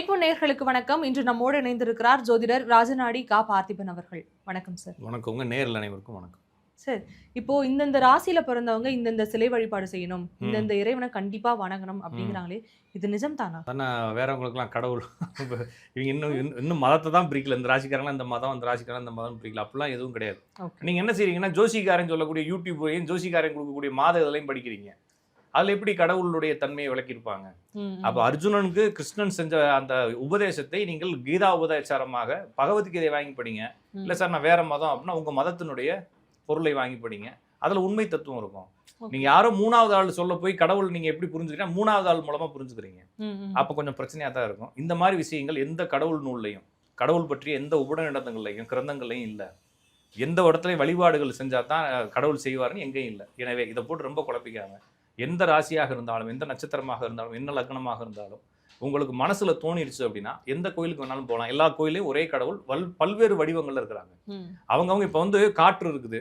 தமிழகம் நேர்களுக்கு வணக்கம். இன்று நம்மோடு இணைந்திருக்கிறார் ஜோதிடர் ராஜநாடி கா. பார்த்திபன் அவர்கள். வணக்கம் சார். வணக்கம் உங்க நேரில் அனைவருக்கும் வணக்கம். சார் இப்போ இந்தந்த ராசியில பிறந்தவங்க இந்தந்த சிலை வழிபாடு செய்யணும். இந்தந்த இறைவனை கண்டிப்பா வணங்கணும் அப்படிங்கிறாங்களே. இது நிஜம் தானா தானே வேறவங்களுக்குலாம் கடவுள் இவங்க இன்னும் இன்னும் மதத்தை தான் பிரிக்கல. இந்த ராசிக்காரங்களாம் இந்த மதம் இந்த ராசிக்காரன் இந்த மதம் பிரிக்கல. அப்படிலாம் எதுவும் கிடையாது. நீங்க என்ன செய்றீங்கன்னா ஜோசிக்காரன் சொல்லக்கூடிய யூடியூபையும் ஜோசிக்காரன் கொடுக்கக்கூடிய மாத இதழையும் படிக்கிறீங்க. அதுல எப்படி கடவுளுடைய தன்மையை விளக்கியிருப்பாங்க? அப்ப அர்ஜுனனுக்கு கிருஷ்ணன் செஞ்ச அந்த உபதேசத்தை நீங்கள் கீதா உபதேசரமாக பகவத்கீதை வாங்கி படிங்க. இல்ல சார் நான் வேற மதம் அப்படின்னா உங்க மதத்தினுடைய பொருளை வாங்கி படிங்க. அதுல உண்மை தத்துவம் இருக்கும். நீங்க யாரோ மூணாவது ஆள் சொல்ல போய் கடவுள் நீங்க எப்படி புரிஞ்சுக்கிறீங்க மூணாவது ஆள் மூலமா புரிஞ்சுக்கிறீங்க. அப்போ கொஞ்சம் பிரச்சனையாக தான் இருக்கும். இந்த மாதிரி விஷயங்கள் எந்த கடவுள் நூல்லையும் கடவுள் பற்றிய எந்த உபநிடதங்கள்லையும் கிரந்தங்கள்லையும் இல்லை. எந்த இடத்துலையும் வழிபாடுகள் செஞ்சால் தான் கடவுள் செய்வாருன்னு எங்கேயும் இல்லை. எனவே இதை போட்டு ரொம்ப குழப்பிக்காங்க எந்த ராசியாக இருந்தாலும் எந்த நட்சத்திரமாக இருந்தாலும் என்ன லக்னமாக இருந்தாலும் உங்களுக்கு மனசுல தோணிடுச்சு அப்படின்னா எந்த கோயிலுக்கு வேணாலும் போகலாம். எல்லா கோயிலையும் ஒரே கடவுள் வல் பல்வேறு வடிவங்கள்ல இருக்கிறாங்க அவங்கவங்க இப்போ வந்து காற்று இருக்குது.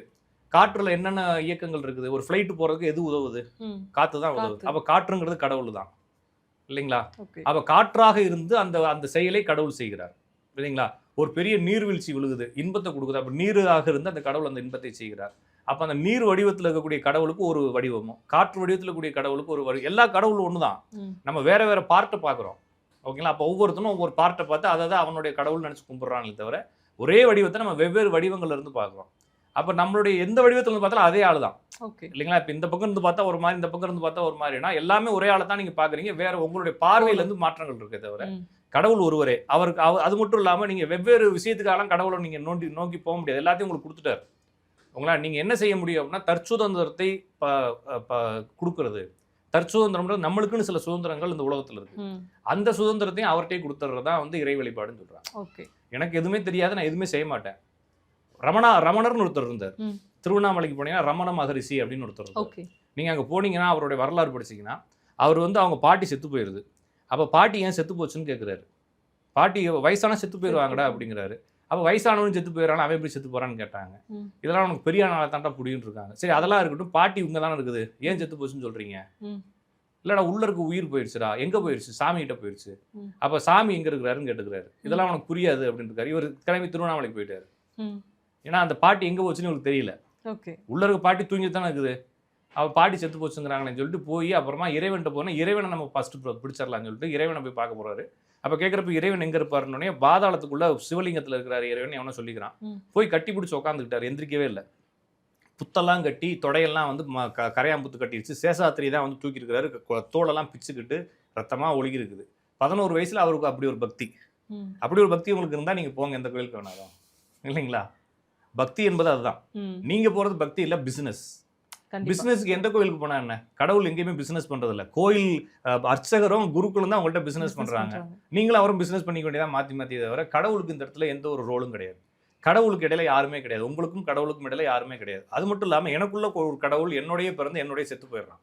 காற்றுல என்னென்ன இயக்கங்கள் இருக்குது? ஒரு ஃப்ளைட் போறதுக்கு எது உதவுது? காத்து தான் உதவுது. அப்போ காற்றுங்கிறது கடவுள் தான். இல்லைங்களா? அப்ப காற்றாக இருந்து அந்த அந்த செயலை கடவுள் செய்கிறார். இல்லைங்களா? ஒரு பெரிய நீர்வீழ்ச்சி விழுகுது. இன்பத்தை கொடுக்குது. அப்ப நீராக இருந்து அந்த கடவுள் அந்த இன்பத்தை செய்கிறார். அப்ப அந்த நீர் வடிவத்தில் இருக்கக்கூடிய கடவுளுக்கு ஒரு வடிவமும் காற்று வடிவத்தில் இருக்கக்கூடிய கடவுளுக்கு ஒரு வடி எல்லா கடவுளும் ஒண்ணுதான். நம்ம வேற வேற பார்ட்டை பார்க்குறோம் ஓகேங்களா? அப்போ ஒவ்வொருத்தனும் ஒவ்வொரு பார்ட்டை பார்த்து அதை தான் அவனுடைய கடவுள் நினைச்சு கும்பிட்றாங்களே தவிர ஒரே வடிவத்தை நம்ம வெவ்வேறு வடிவங்கள்ல இருந்து பார்க்குறோம் அப்ப நம்மளுடைய எந்த வடிவத்துல இருந்து பார்த்தாலும் அதே ஆளு தான் ஓகே. இல்லைங்களா? இப்போ இந்த பக்கம் இருந்து பார்த்தா ஒரு மாதிரி இந்த பக்கம் இருந்து பார்த்தா ஒரு மாதிரினா எல்லாமே ஒரே ஆளை தான் நீங்க பாக்குறீங்க. வேற உங்களுடைய பார்வையில இருந்து மாற்றங்கள் இருக்கே தவிர கடவுள் ஒருவரே. அவருக்கு அவ- அது மட்டும் இல்லாம நீங்க வெவ்வேறு விஷயத்துக்காக கடவுளை நீங்க நோண்டி நோக்கி போக முடியாது. எல்லாத்தையும் உங்களுக்கு கொடுத்துட்டாரு. உங்களால் நீங்க என்ன செய்ய முடியும் அப்படின்னா தற்சுதந்திரத்தை கொடுக்கறது. தற்சுதந்திரம்ன்றது நம்மளுக்குன்னு சில சுதந்திரங்கள் இந்த உலகத்துல இருக்கு. அந்த சுதந்திரத்தையும் அவர்கிட்டயே கொடுத்துறது தான் வந்து இறை வழிபாடுன்னு சொல்றாங்க. ஓகே. எனக்கு எதுவுமே தெரியாது நான் எதுவுமே செய்ய மாட்டேன். ரமணா ரமணர்னு ஒருத்தர் இருந்தார். திருவண்ணாமலைக்கு போனீங்கன்னா ரமண மகரிஷி அப்படின்னு ஒருத்தர் இருந்தார். ஓகே. நீங்கள் அங்கே போனீங்கன்னா அவருடைய வரலாறு படிச்சீங்கன்னா அவர் வந்து அவங்க பாட்டி செத்து போயிருது. அப்போ பாட்டி ஏன் செத்து போச்சுன்னு கேட்குறாரு பாட்டி வயசான செத்து போயிடுவாங்கடா அப்படிங்கிறாரு. அப்போ வயசானவனும் செத்து போயிடறான் அவன் எப்படி செத்து போறான்னு கேட்டாங்க. இதெல்லாம் உனக்கு பெரிய நாளை தாண்டா புடின்னு இருக்காங்க. சரி அதெல்லாம் இருக்கட்டும் பாட்டி இவங்க தானே இருக்குது. ஏன் செத்து போச்சுன்னு சொல்றீங்க. இல்லடா உள்ள இருக்க உயிர் போயிடுச்சுடா. எங்க போயிடுச்சு? சாமி கிட்ட போயிடுச்சு. அப்ப சாமி எங்க இருக்கிறாருன்னு கேட்டுக்கிறாரு. இதெல்லாம் உனக்கு புரியாது அப்படின்னு இருக்காரு. இவர் கிளம்பி திருவண்ணாமலைக்கு போயிட்டாரு. ஏன்னா அந்த பாட்டி எங்க போச்சுன்னு உங்களுக்கு தெரியல. உள்ள இருக்க பாட்டி தூங்கிட்டு தானே இருக்குது. அவ பாட்டி செத்து போச்சுங்கிறாங்கன்னு சொல்லிட்டு போய் அப்புறமா இறைவன்ட்ட போனால் இறைவனை நம்ம ஃபர்ஸ்ட் பிடிச்சிடலாம்னு சொல்லிட்டு இறைவனை போய் பார்க்க போறாரு. அப்ப கேட்குறப்ப இறைவன் எங்க இருப்பாருன்னே பாதாளத்துக்குள்ள சிவலிங்கத்துல இருக்கிறாரு இறைவன் எவனோ சொல்லிக்கிறான். போய் கட்டி பிடிச்சி உட்காந்துக்கிட்டாரு எந்திரிக்கவே இல்லை. புத்தெல்லாம் கட்டி தொடையெல்லாம் வந்து ம- க- கரையாம்புத்து கட்டிடுச்சு சேஷாத்திரி தான் வந்து தூக்கி இருக்கிறாரு க- தோலெல்லாம் பிச்சுக்கிட்டு ரத்தமா ஒழுகி இருக்குது பதினோரு வயசுல அவருக்கு அப்படி ஒரு பக்தி. அப்படி ஒரு பக்தி உங்களுக்கு இருந்தா நீங்க போங்க எந்த கோயிலுக்கு வேணாலும். இல்லைங்களா? பக்தி என்பது அதுதான். நீங்க போறது பக்தி இல்ல பிசினஸ் கண்டிப்பா பிசினஸ்க்கு எந்த கோயிலுக்கு போனா என்ன? கடவுள் எங்கேயுமே பிசினஸ் பண்றது இல்ல கோயில் அர்ச்சகரும் குருக்களும் தான் அவங்கள்ட்ட பிசினஸ் பண்றாங்க. நீங்களும் அவரும் பிசினஸ் பண்ணிக்க வேண்டியதான் மாத்தி மாத்தி தவிர கடவுளுக்கு இந்த இடத்துல எந்த ஒரு ரோலும் கிடையாது. கடவுளுக்கு இடையில யாருமே கிடையாது. உங்களுக்கும் கடவுளுக்கும் இடையில யாருமே கிடையாது. அது மட்டும் இல்லாம எனக்குள்ள ஒரு கடவுள் என்னுடைய பிறந்து என்னுடைய செத்து போயிடுறான்.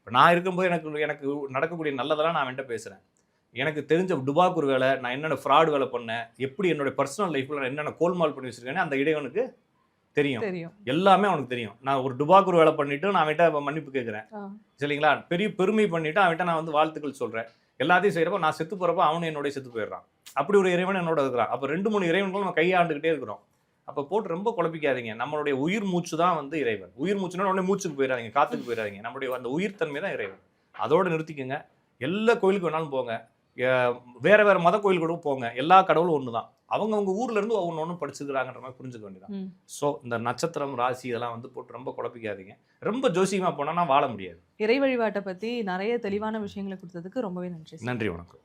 இப்ப நான் இருக்கும்போது எனக்கு எனக்கு நடக்கக்கூடிய நல்லதெல்லாம் நான் அவன்கிட்ட பேசுறேன். எனக்கு தெரிஞ்ச டுபாக்கூர் வேலை நான் என்னென்ன ஃப்ராட் வேலை பண்ணேன் எப்படி என்னுடைய பர்சனல் லைஃப்ல நான் என்னென்ன கோல்மால் பண்ணி வச்சிருக்கேன்னு அந்த இடைவனுக்கு தெரியும். தெரியும். எல்லாமே அவனுக்கு தெரியும். நான் ஒரு டுபாக்கூர் வேலை பண்ணிட்டு நான் அவன்கிட்ட மன்னிப்பு கேட்குறேன். சரிங்களா? பெரிய பெருமை பண்ணிட்டு அவன்கிட்ட நான் வந்து வாழ்த்துக்கள் சொல்றேன். எல்லாத்தையும் செய்யறப்ப நான் செத்து போறப்ப அவனும் என்னோட செத்து போயிடுறான். அப்படி ஒரு இறைவன் என்னோட இருக்கிறான். அப்ப ரெண்டு மூணு இறைவன்களும் நம்ம கையாண்டுகிட்டே இருக்கிறோம். அப்ப போட்டு ரொம்ப குழப்பிக்காதீங்க. நம்மளுடைய உயிர் மூச்சு தான் வந்து இறைவன். உயிர் மூச்சுனா உடனே மூச்சுக்கு போயிடாதீங்க காத்துக்கு போயிடாதீங்க நம்மளுடைய அந்த உயிர் தன்மை தான் இறைவன். அதோட நிறுத்திக்கங்க. எல்லா கோயிலுக்கு வேணாலும் போங்க. வேற வேற மத கோயில் கூட போங்க. எல்லா கடவுளும் ஒன்று தான் அவங்கவுங்க ஊர்ல இருந்து ஒன்று ஒன்று படிச்சுக்கிறாங்கன்ற மாதிரி புரிஞ்சுக்க வேண்டியதான். ஸோ இந்த நட்சத்திரம் ராசி இதெல்லாம் வந்து போட்டு ரொம்ப குழப்பிக்காதீங்க ரொம்ப ஜோசியமா போனோம்னா வாழ முடியாது இறை வழிபாட்டை பத்தி நிறைய தெளிவான விஷயங்களை கொடுத்ததுக்கு ரொம்பவே நன்றி. நன்றி வணக்கம்